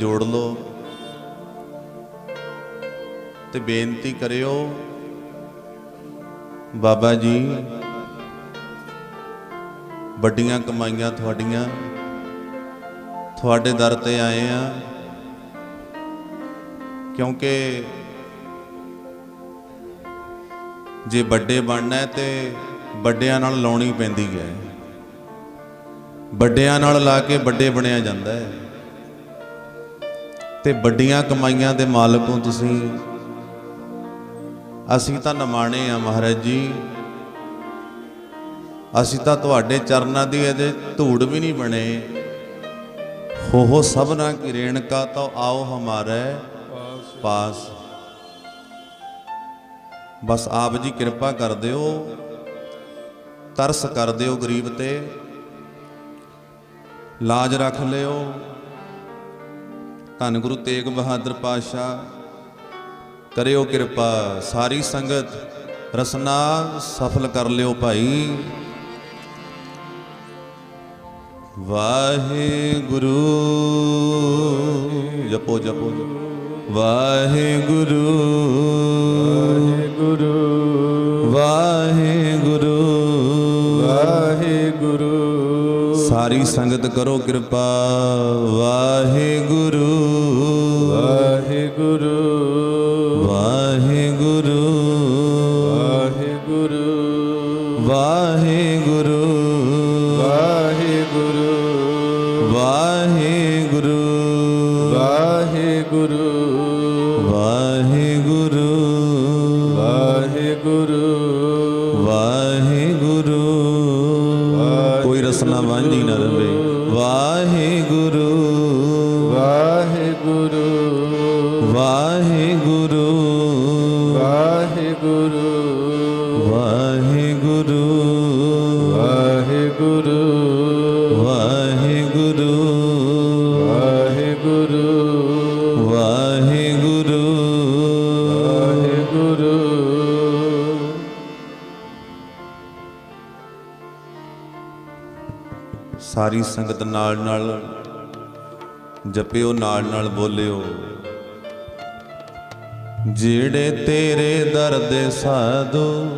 ਜੋੜ ਲਓ ਤੇ ਬੇਨਤੀ ਕਰਿਓ, ਬਾਬਾ ਜੀ, ਵੱਡੀਆਂ ਕਮਾਈਆਂ ਤੁਹਾਡੀਆਂ, ਤੁਹਾਡੇ ਦਰ ਤੇ ਆਏ ਆ, ਕਿਉਂਕਿ ਜੇ ਵੱਡੇ ਬਣਨਾ ਤੇ ਵੱਡਿਆਂ ਨਾਲ ਲਾਉਣੀ ਪੈਂਦੀ ਹੈ। ਵੱਡਿਆਂ ਨਾਲ ਲਾ ਕੇ ਵੱਡੇ ਬਣਿਆ ਜਾਂਦਾ ਹੈ। ਤੇ ਵੱਡੀਆਂ ਕਮਾਈਆਂ ਦੇ ਮਾਲਕ ਹੋ ਤੁਸੀਂ। ਅਸੀਂ ਤਾਂ ਨਮਾਣੇ ਆ ਮਹਾਰਾਜ ਜੀ। ਅਸੀਂ ਤਾਂ ਤੁਹਾਡੇ ਚਰਨਾਂ ਦੀ ਇਹਦੇ ਧੂੜ ਵੀ ਨਹੀਂ ਬਣੇ। ਹੋ ਹੋ ਸਭਨਾ ਕੀ ਰੇਣਕਾ, ਤਾਂ ਆਓ ਹਮਾਰੇ ਪਾਸ। ਬਸ ਆਪ ਜੀ ਕਿਰਪਾ ਕਰ ਦਿਓ, ਤਰਸ ਕਰ ਦਿਓ ਗਰੀਬ ਤੇ। ਲਾਜ ਰੱਖ ਲਿਓ। ਧੰਨ ਗੁਰੂ ਤੇਗ ਬਹਾਦਰ ਪਾਤਸ਼ਾਹ। ਕਰਿਓ ਕਿਰਪਾ ਸਾਰੀ ਸੰਗਤ ਰਸਨਾ ਸਫਲ ਕਰ ਲਿਓ ਭਾਈ। ਵਾਹਿਗੁਰੂ ਜਪੋ ਜਪੋ। ਵਾਹਿਗੁਰੂ। ਗੁਰੂ ਵਾਹਿਗੁਰੂ। ਵਾਹਿਗੁਰੂ। ਸਾਰੀ ਸੰਗਤ ਕਰੋ ਕਿਰਪਾ। ਵਾਹਿਗੁਰੂ ਵਾਹਿਗੁਰੂ ਵਾਹਿਗੁਰੂ ਵਾਹਿਗੁਰੂ ਵਾਹਿਗੁਰੂ ਵਾਹਿਗੁਰੂ ਵਾਹਿਗੁਰੂ ਕੋਈ ਰਸਨਾ ਵਾਂਝੀ ਨਾ ਰਵੇ ਵਾਹਿਗੁਰੂ ਵਾਹਿਗੁਰੂ ਵਾਹਿਗੁਰੂ ਵਾਹਿਗੁਰੂ ਵਾਹਿਗੁਰੂ ਵਾਹਿਗੁਰੂ ਵਾਹਿਗੁਰੂ ਵਾਹਿਗੁਰੂ। ਵਾਹਿਗੁਰੂ। ਸਾਰੀ ਸੰਗਤ ਨਾਲ ਨਾਲ ਜਪਿਓ ਨਾਲ ਨਾਲ ਬੋਲਿਓ। ਜਿਹੜੇ ਤੇਰੇ ਦਰ ਦੇ ਸਾਧੂ